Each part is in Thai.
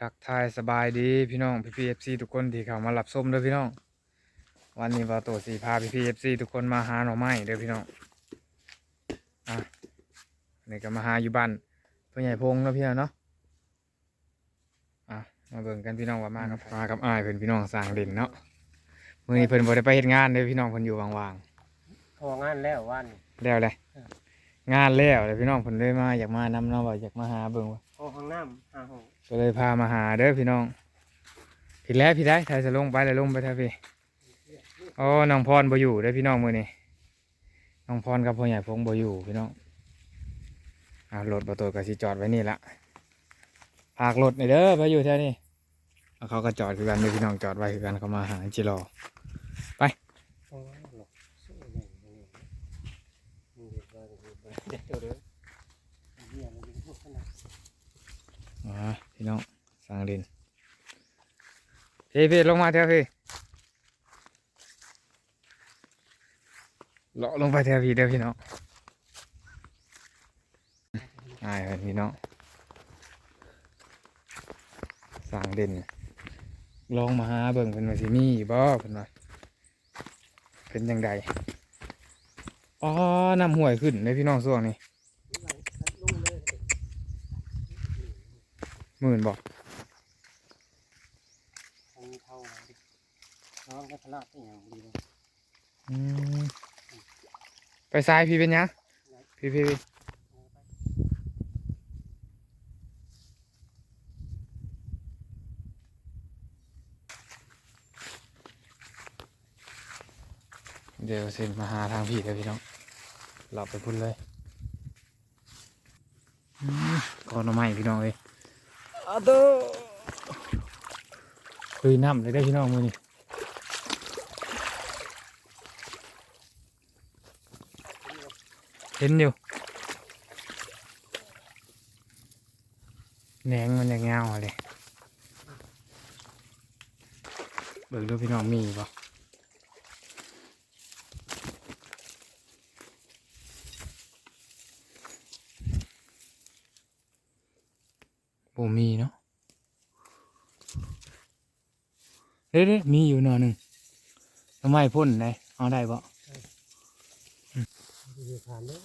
ทักทายสบายดีพี่น้องพี่พีเอฟซีทุกคนที่เข้ามารับชมเด้อพี่น้อง วันนี้ว่าโตสีพาพี่พีเอฟซีทุกคนมาหาหน่อไม้เด้อพี่น้องอะนี่ก็มาหาอยู่บ้านพ่อใหญ่พงเนาะพี่น้องเนาะอะมาเบิ่งกันพี่น้องว่ามากับไผมากับอ้ายเพิ่นพี่น้องสร้างเด่นเนาะมื้อนี้เพิ่นบ่ได้ไปเฮ็ดงานเด้อพี่น้องเพิ่นอยู่ว่างพองานแล้ววันๆแล้วเลยงานแล้วเลยพี่น้องเพิ่นเลยมาอยากมานำเนาะว่าอยากมาหาเบิ่งว่าพอห้องน้ำห้าห้อง ก็เลยพามาหาเด้อพี่น้องผิดแล้วพี่ได้ถ่ายจะลงไปเลยลงไปเถอะพี่โอ้น้องพรบ่อยู่เด้อพี่น้องมือนี้น้องพรกับพ่อใหญ่พงบ่อยู่พี่น้องอ่ารถประตูก็สิจอดไว้นี่ละพากรถหน่อยเด้อไปอยู่แถวนี้แล้วเขาก็จอดคือกันเด้อพี่น้องจอดไว้คือกันเขามาหาจิรอโอ้ยหลอกสู้ใหญ่เลยมึงเด็กว่าจะดูไปอเหี้ยมันเป็นพวกขนาดมา พี่น้องสั่งดินพี่พี่ลงมาเถอะพี่เลาะลงไปเถอะพี่เด้อพี่น้องง่ายพี่น้องสั่งดินลองมาหาเบิ่งเป็นว่าสิมีอยู่บ่เป็นว่าเป็นยังไงอ๋อน้ำห่วยขึ้นเลยพี่น้องส่วงนี้ ลงเลย หมื่นบอกทางเท่าไหร่น้องได้พลาดที่อย่างดีเลยไปซ้ายพี่เป็นยังพี่พี่พี่เดี๋ยวสิมาหาทางพี่เลยพี่น้องหลับไปพุ่นเลยอืมก่อนเอาใหม่พี่น้องเลย อาตคือน้ำเลยได้พี่น้องมือนี่เห็นอยู่แหนงมันยังเงาเลยเบิ่งดูพี่น้องมีป่ะบ่มีเนาะ เด้เด้มีอยู่หน่อหนึ่งทำไมพ่นไหนเอาได้ปะอยู่ผ่านเด้อ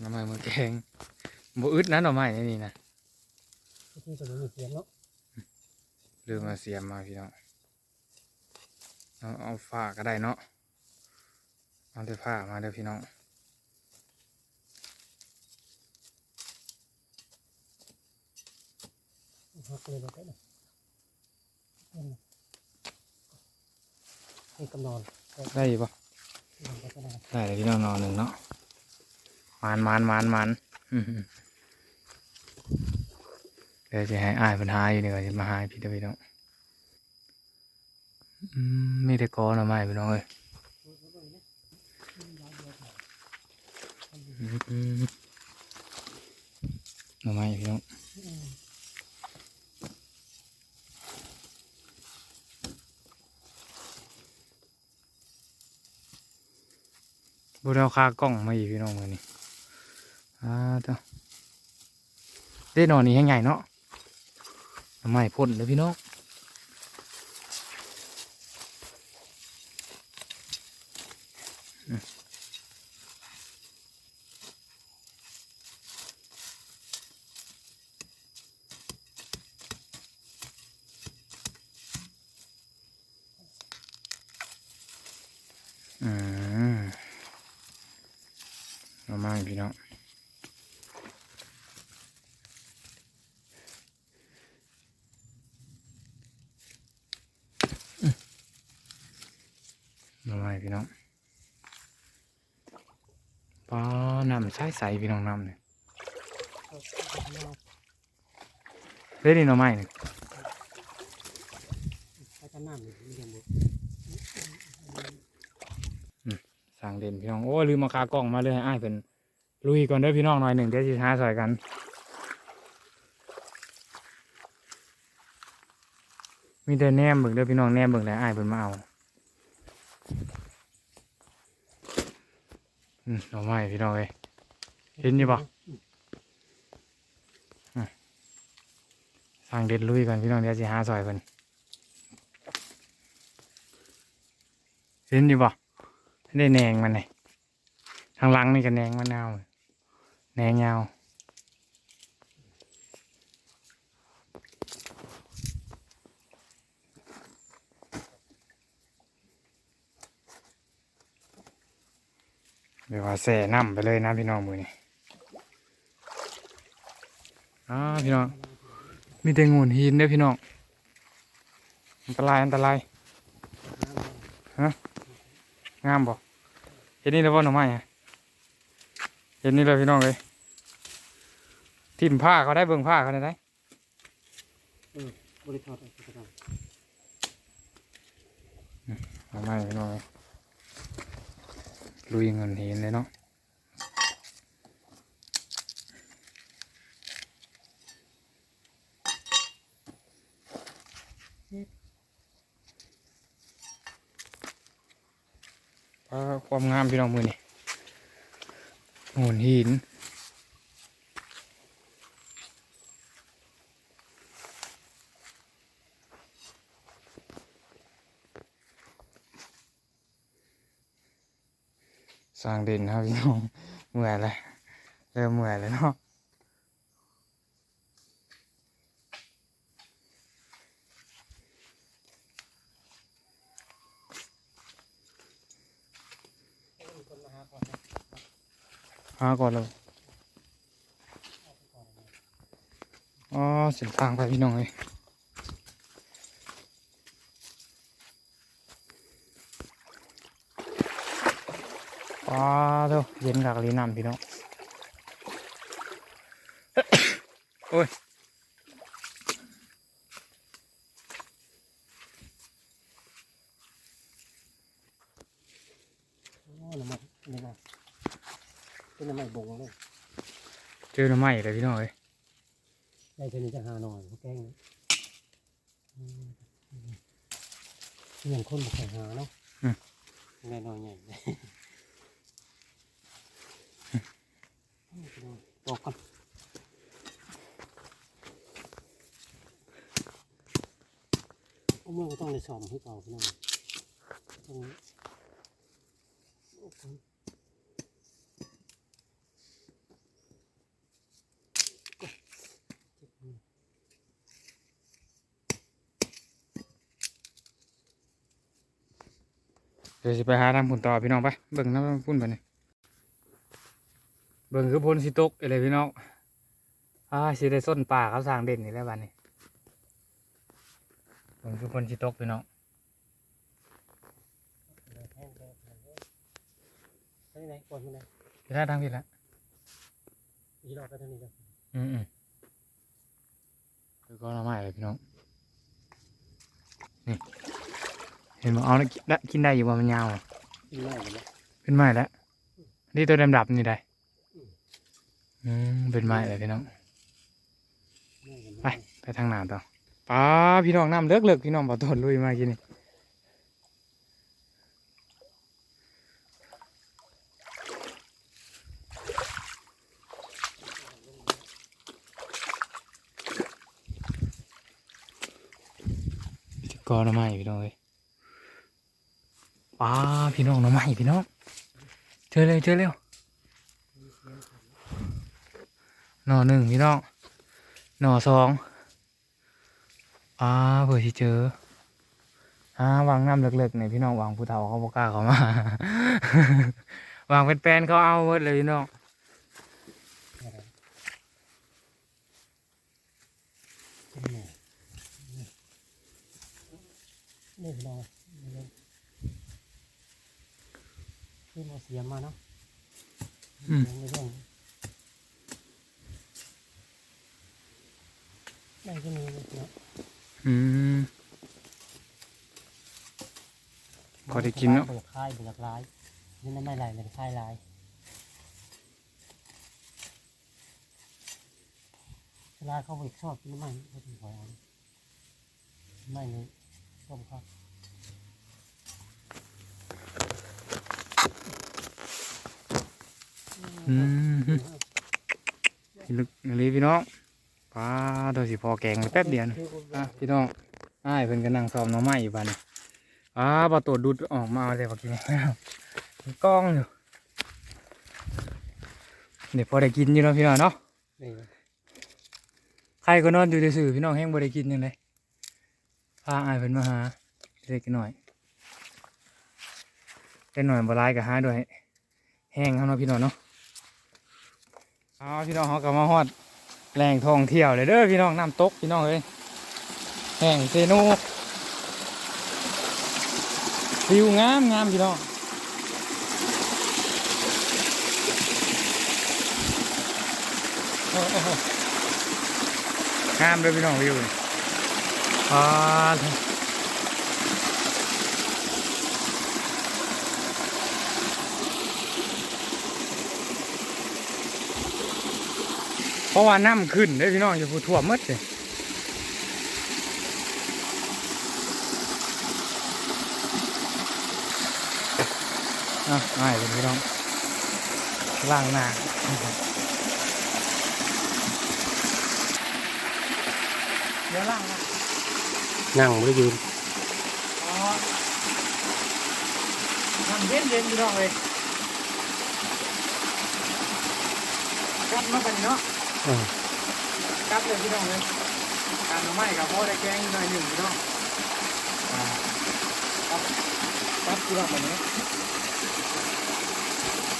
ทำไม้มือแกงบ่อึดนะหน่อไม้นี่นะที่จะมีเสียงเนะลืมมาเสียมมาพี่น้องเอาเอาฝ้าก็ได้เนาะเอาแต่ผ้ามาเด้อพี่น้องหักเลยไป เลยให้กำนอนได้อยู่ปะนอนไปก็ได้ได้เลยพี่น้องนอนหนึ่งเนาะมานมานมานมานอื้อหือเดี๋ยวจะให้อายปัญหาอยู่นี่ก็จะมาหาให้พี่เด้อพี่น้องอืมมีแต่กอหน่อไม้พี่น้องเอ้ยอืมหน่อไม้พี่น้อง บุเราคากล้องมาอีกพี่น้องมือนี่อ่าเจ้าได้นอนนี่ให้ใหญ่เนาะไม่พ่นเลยพี่น้องอืมอืมเอามาอีก พี่น้องอืมเอามาอีกพี่น้องปลาน้ำใสใสพี่น้องน้ำเนี่ยเฮ้ยนี่หน่อไม้เนี่ยไปกันน้ำนี่มีกันหมดสั่งเด่นพี่น้อง โอ้ลืมมาคากล้องมาเลยให้อ้ายเป็น ลุยก่อนเด้อพี่น้องหน่อยหนึ่งเดี๋ยวจะหาใส่กันมีแต่แนมเบิ่งเด้อพี่น้องแนมเบิ่งแล้วอ้ายเป็นมาเอาอืมเอาไม้พี่น้องเอ้ยเห็นอยู่ปะอืมฟังเด็ดลุยกันพี่น้องเดี๋ยวสิหาซอยเพิ่นเห็นอยู่บ่ได้แนงมันนี่ทางหลังนี่ก็แนงมันเอา แหนงยาวเดี๋ยวว่าแส่น้ำไปเลยนะพี่น้องมือนี่อ่าพี่น้อง มีแต่งูหินเด้อพี่น้อง อันตรายอันตรายฮะงามบ่เห็นนี่แล้วบ่หน่อไม้อะ เห็นนี่แล้วพี่น้องเลยทิ่มผ้าเขาได้เบิ่งผ้าเขาได้ไหมบริทอดกระดาษหน่อไมพี่น้องเลยลุยเงินเหินเลยเนาะความงามพี่น้องมือนี่ โงนหิน สร้างดินครับพี่น้องเมื่อยเลยเริ่มเมื่อยเลยเนาะ คนมาหาก่อนนะ หาก่อนเลยอ๋อเส้นทางไปพี่น้องเลยว้าเถอะเย็นกับลีน้ำพี่น้อง โอ้ย โอ้น้ำมันนี่นะเป็นน้ำมันบงเลย เจอหน้ำไม้เลยพี่น้องเลยได้เท่านี้จะหาหน่อยเขาแกล้งนะอืมอย่างคนมาใส่หาเนาะแน่นอนใหญ่เลยบอกก่อนโอ้เมื่อก็ต้องเลยสอมให้เก่าพี่น้องต้องโอ้โห เดี๋ยวสิไปหาทำผุนต่อพี่น้องไปเบิ่งน้ำพุ่นไปนี่เบิ่งคือพลสิตกอะไรพี่น้องอ่าสิได้ส้นป่าเขาสร้างเด่นนี่แหล้วบัดนี้เบิ่งคือพลสิตกพี่น้องแห้งไปไปไหนก่อนไปไหนไปได้ทางผิดแล้วอีรอบไปทางนี้กันอืมอืมคือก็น้ำไม้เลยพี่น้องนี่ เห็นบ่เอาแล้วกินได้กินได้อยู่ว่ามันยาวอะกินง่ายเลยนะเป็นไม้แล้วนี่ตัวดำดับนี่ได้อืมเป็นไม้เลยพี่น้องง่ายเลยนะไปไปทางหน้าต่อป้าพี่น้องน้ำเลิกเลิกพี่น้องบ่ต้นลุยมากินนี่กอหน่อไม้พี่น้องเลย ป้าพี่น้องน่อไม้พี่น้องเจอเลยเจอเร็วหน่อหนึ่งพี่น้องหน่อสองอ่าเผื่อที่เจออ่าวางน้ำเล็กๆในพี่น้องวางผู้เฒ่าเขาบอกกล้าเขามา วางเป็นแปนเขาเอาหมดเลยพี่น้องนี่พี่น้อง นี่มาเสียมาเนาะไม่ต้องได้ก็มีเนาะอืม พอได้กินเนาะเบิกคายเบิกลายนี่นั่นไม่ไรเลยคายลายเวลาเขาไปชอบกินไม่เขาถึงหอยเอาไม่เลยต้มครับ อืมลึกอะไรพี่น้องป้าโดยสิพอแกงแป๊บเดียวนะอะพี่น้องอ้ายเพิ่นก็นั่งซ้อมน้องไม้อยู่บ้านนี่อ้าบ่ตัวดูดออกมาเอาเลยบ่กินกล้องอยู่เดี๋ยวพอได้กินอยู่เนาะพี่น้องเนาะใครก็นอนอยู่ซื่อพี่น้องแห้งบ่ได้กินยังไงพาอายเพิ่นมาหาเล็กหน่อยเล็กหน่อยบ่ร้ายก็หาด้วย แห้งเขาเนาะพี่น้องเนาะ เอาพี่น้องเขาก็มาฮอดแหล่งท่องเที่ยวเลยเด้อพี่น้องน้ำตกพี่น้องเอ้ยแห้งเซโนวิวงามงามพี่น้องโอ้โหงามเลยพี่น้องวิวอ่า เพราะว่าน้ำขึ้นเลยพี่น้องจะพูดทั่วหมดเลยอะง่ายเลยพี่น้องล่างหน้าเดี๋ยวล่างหน้านั่งไม่ได้ยืนอ๋อทำเย็นเย็นพี่น้องเลยกัดมากันเนาะ เออกัดเลยพี่น้องเลยการมาไม่กับพ่อได้แกงหน่อยหนึ่งพี่น้องอ่ากัดกัดพี่น้องแบบนี้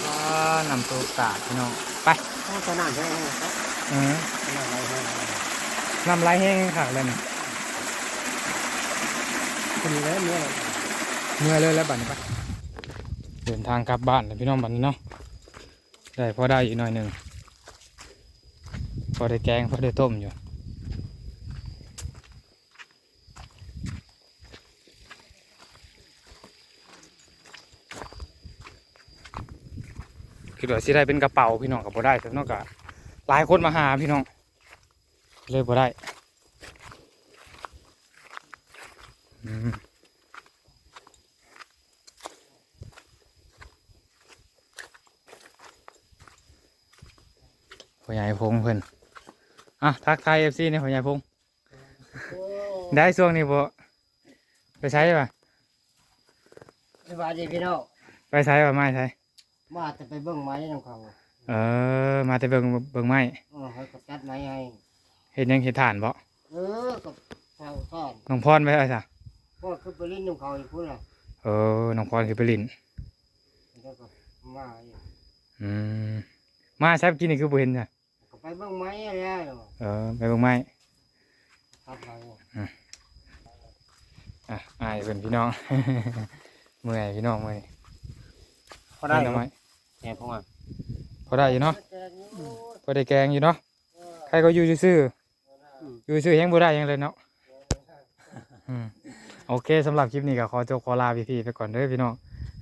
อ่านำตัวกาพี่น้อง ไปต้องขนาดแห้งครับออขนาดไรแห้งนำลายแห้งค่ะเลยนี่คุณแล้วเนี่ยเมื่อเลยแล้วบัดนี้ปะเดินทางกลับบ้านเลยพี่น้องบัดนี้เนาะ ได้พอได้อีกหน่อยหนึ่ง พอได้แกงพอได้ต้มอยู่คือเดี๋ยวสิได้เป็นกระเป๋าพี่น้องกับพอได้แต่นอกจากหลายคนมาหาพี่น้อง เลยพอได้พ่อใหญ่พงเพิ่อน อะทักทายเอฟซีนี่พ่อใหญ่พงได้ช่วงนี้บ่ไปใช้ป่ะสบายดีพี่น้องไปใช้ป่ะไม่ใช้มาจะไปเบิ่งไม้น้ำเขาเออ มาแต่เบิ่งเบิ่งไม้เออเขาก็จัดไม้ให้เห็นยังเห็นฐานบ่เออกับเท่าซ่อนน้องพรไปเอาซะพวกคือไปลิ้นน้ำเขาอีกพุ่นล่ะเออน้องพรคือไปลินแล้วก็มาอีกอืมมาใช้กินนี่คือบ่เห็นจ้ะก็ ไปเบิ่งไม้แล้วเออไปเบิ่งไม้ครับไม้อะอายเป็นพี่น้อง เมื่อยพี่น้องเมื่อยพอได้เห็นเอาไหมแหนพงอะพอได้อยู่เนาะพอได้แกงอยู่เนาะใครก็อยู่ซื่อๆอยู่ซื่อแฮงบ่ได้หยังเลยเนาะอืมโอเคสำหรับคลิปนี้ก็ขอจบขอลาพี่ๆไปก่อนเด้อพี่น้อง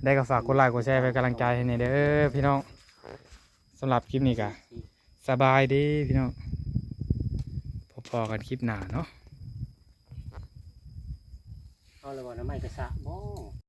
ได้ก็ฝากกดไลค์กดแชร์เป็นกำลังใจให้ในอยเด้อพี่น้องสำหรับคลิปนี้ก็ สบายดีพี่น้องพอๆกันคลิปหนาเนาะ เอาเลยว่าน้ำไม่กระสะบ่